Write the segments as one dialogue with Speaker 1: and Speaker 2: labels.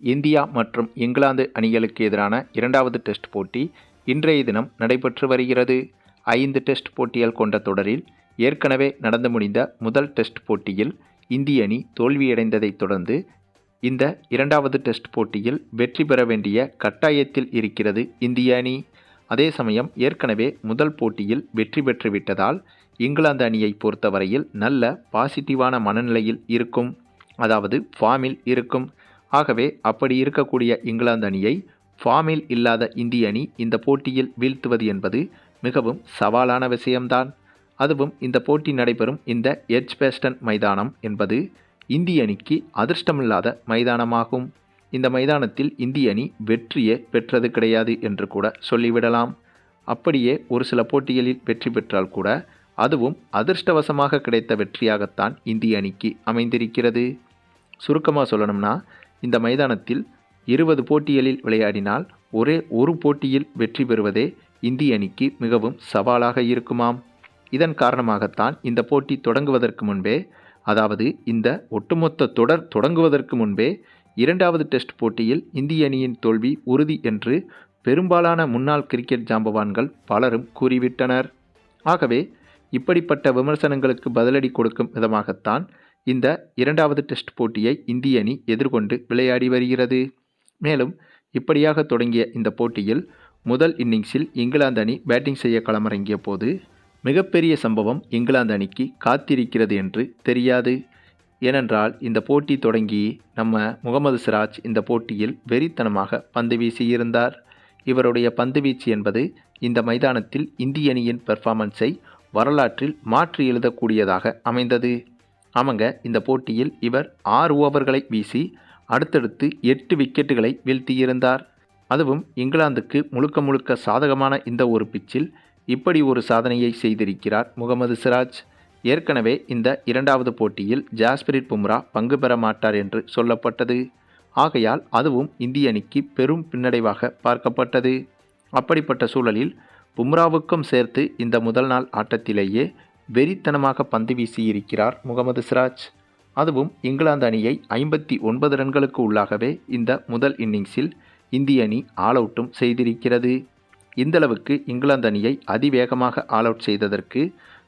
Speaker 1: India மற்றும் இங்கிலாந்து அணிகளுக்கு எதிரான இரண்டாவது டெஸ்ட் போட்டி இன்றைய தினம் நடைபெற்று வருகிறது. ஐந்து டெஸ்ட் போட்டிகள் கொண்ட தொடரில் ஏற்கனவே நடந்து முடிந்த முதல் டெஸ்ட் போட்டியில் இந்திய அணி தோல்வியடைந்ததைத் தொடர்ந்து இந்த இரண்டாவது டெஸ்ட் போட்டியில் வெற்றி பெற வேண்டிய கட்டாயத்தில் இருக்கிறது இந்திய அணி. அதே சமயம் ஏற்கனவே முதல் போட்டியில் வெற்றி பெற்றுவிட்டதால் இங்கிலாந்து அணியை பொறுத்தவரையில் நல்ல பாசிட்டிவான மனநிலையில் இருக்கும். அதாவது ஃபார்மில் இருக்கும். ஆகவே அப்படி இருக்கக்கூடிய இங்கிலாந்து அணியை ஃபார்மில் இல்லாத இந்திய அணி இந்த போட்டியில் வீழ்த்துவது என்பது மிகவும் சவாலான விஷயம்தான். அதுவும் இந்த போட்டி நடைபெறும் இந்த எட்ஜ்பேஸ்டன் மைதானம் என்பது இந்திய அணிக்கு அதிர்ஷ்டமில்லாத மைதானமாகும். இந்த மைதானத்தில் இந்திய அணி வெற்றியே பெற்றது கிடையாது என்று கூட சொல்லிவிடலாம். அப்படியே ஒரு சில போட்டிகளில் வெற்றி பெற்றால் கூட அதுவும் அதிர்ஷ்டவசமாக கிடைத்த வெற்றியாகத்தான் இந்திய அணிக்கு அமைந்திருக்கிறது. சுருக்கமாக சொல்லணும்னா இந்த மைதானத்தில் இருபது போட்டிகளில் விளையாடினால் ஒரே ஒரு போட்டியில் வெற்றி பெறுவதே இந்திய அணிக்கு மிகவும் சவாலாக இருக்குமாம். இதன் காரணமாகத்தான் இந்த போட்டி தொடங்குவதற்கு முன்பே அதாவது இந்த ஒட்டுமொத்த தொடர் தொடங்குவதற்கு முன்பே இரண்டாவது டெஸ்ட் போட்டியில் இந்திய அணியின் தோல்வி உறுதி என்று பெரும்பாலான முன்னாள் கிரிக்கெட் ஜாம்பவான்கள் பலரும் கூறிவிட்டனர். ஆகவே இப்படிப்பட்ட விமர்சனங்களுக்கு பதிலடி கொடுக்கும் விதமாகத்தான் இந்த இரண்டாவது டெஸ்ட் போட்டியை இந்திய அணி எதிர்கொண்டு விளையாடி வருகிறது. மேலும் இப்படியாக தொடங்கிய இந்த போட்டியில் முதல் இன்னிங்ஸில் இங்கிலாந்து அணி பேட்டிங் செய்ய களமிறங்கிய போது மிகப்பெரிய சம்பவம் இங்கிலாந்து அணிக்கு காத்திருக்கிறது என்று தெரியாது. ஏனென்றால் இந்த போட்டி தொடங்கி நம்ம முகமது சிராஜ் இந்த போட்டியில் வெறித்தனமாக பந்து வீசியிருந்தார். இவருடைய பந்து வீச்சு என்பது இந்த மைதானத்தில் இந்திய அணியின் பெர்ஃபார்மன்ஸை வரலாற்றில் மாற்றி எழுதக்கூடியதாக அமைந்தது. ஆமாங்க இந்த போட்டியில் இவர் ஆறு ஓவர்களை வீசி அடுத்தடுத்து எட்டு விக்கெட்டுகளை வீழ்த்தியிருந்தார். அதுவும் இங்கிலாந்துக்கு முழுக்க முழுக்க சாதகமான இந்த ஒரு பிச்சில் இப்படி ஒரு சாதனையை செய்திருக்கிறார் முகமது சிராஜ். ஏற்கனவே இந்த இரண்டாவது போட்டியில் ஜாஸ்பிரிட் பும்ரா பங்கு பெற மாட்டார் என்று சொல்லப்பட்டது. ஆகையால் அதுவும் இந்திய அணிக்கு பெரும் பின்னடைவாக பார்க்கப்பட்டது. அப்படிப்பட்ட சூழலில் பும்ராவுக்கும் சேர்த்து இந்த முதல் நாள் ஆட்டத்திலேயே வெறித்தனமாக பந்து வீசியிருக்கிறார் முகமது சிராஜ். அதுவும் இங்கிலாந்து அணியை ஐம்பத்தி ஒன்பது ரன்களுக்கு உள்ளாகவே இந்த முதல் இன்னிங்ஸில் இந்திய அணி ஆல் அவுட்டும் செய்திருக்கிறது. இந்தளவுக்கு இங்கிலாந்து அணியை அதிவேகமாக ஆல் அவுட் செய்ததற்கு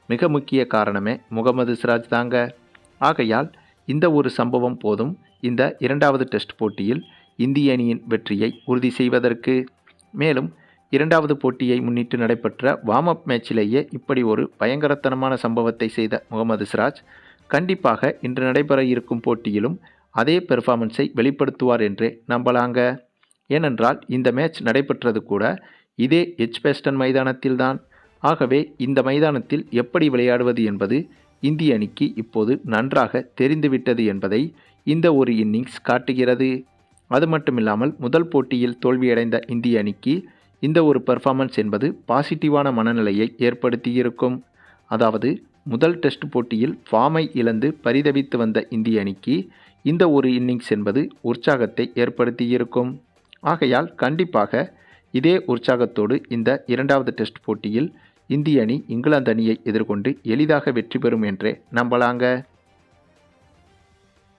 Speaker 1: மிக முக்கிய காரணமே முகமது சிராஜ் தாங்க. ஆகையால் இந்த ஒரு சம்பவம் போதும் இந்த இரண்டாவது டெஸ்ட் போட்டியில் இந்திய அணியின் வெற்றியை உறுதி செய்வதற்கு. மேலும் இரண்டாவது போட்டியை முன்னிட்டு நடைபெற்ற வார்ம் அப் மேட்சிலேயே இப்படி ஒரு பயங்கரத்தனமான சம்பவத்தை செய்த முகமது சிராஜ் கண்டிப்பாக இன்று நடைபெற இருக்கும் போட்டியிலும் அதே பெர்ஃபார்மன்ஸை வெளிப்படுத்துவார் என்றே நம்பலாங்க. ஏனென்றால் இந்த மேட்ச் நடைபெற்றது கூட இதே எச்பேஸ்டன் மைதானத்தில்தான். ஆகவே இந்த மைதானத்தில் எப்படி விளையாடுவது என்பது இந்திய அணிக்கு இப்போது நன்றாக தெரிந்துவிட்டது என்பதை இந்த ஒரு இன்னிங்ஸ் காட்டுகிறது. அது மட்டுமில்லாமல் முதல் போட்டியில் தோல்வியடைந்த இந்திய அணிக்கு இந்த ஒரு பெர்ஃபார்மன்ஸ் என்பது பாசிட்டிவான மனநிலையை ஏற்படுத்தியிருக்கும். அதாவது முதல் டெஸ்ட் போட்டியில் ஃபார்மை இழந்து பரிதவித்து வந்த இந்திய அணிக்கு இந்த ஒரு இன்னிங்ஸ் என்பது உற்சாகத்தை ஏற்படுத்தியிருக்கும். ஆகையால் கண்டிப்பாக இதே உற்சாகத்தோடு இந்த இரண்டாவது டெஸ்ட் போட்டியில் இந்திய அணி இங்கிலாந்து அணியை எதிர்கொண்டு எளிதாக வெற்றி பெறும் என்றே நம்பலாங்க.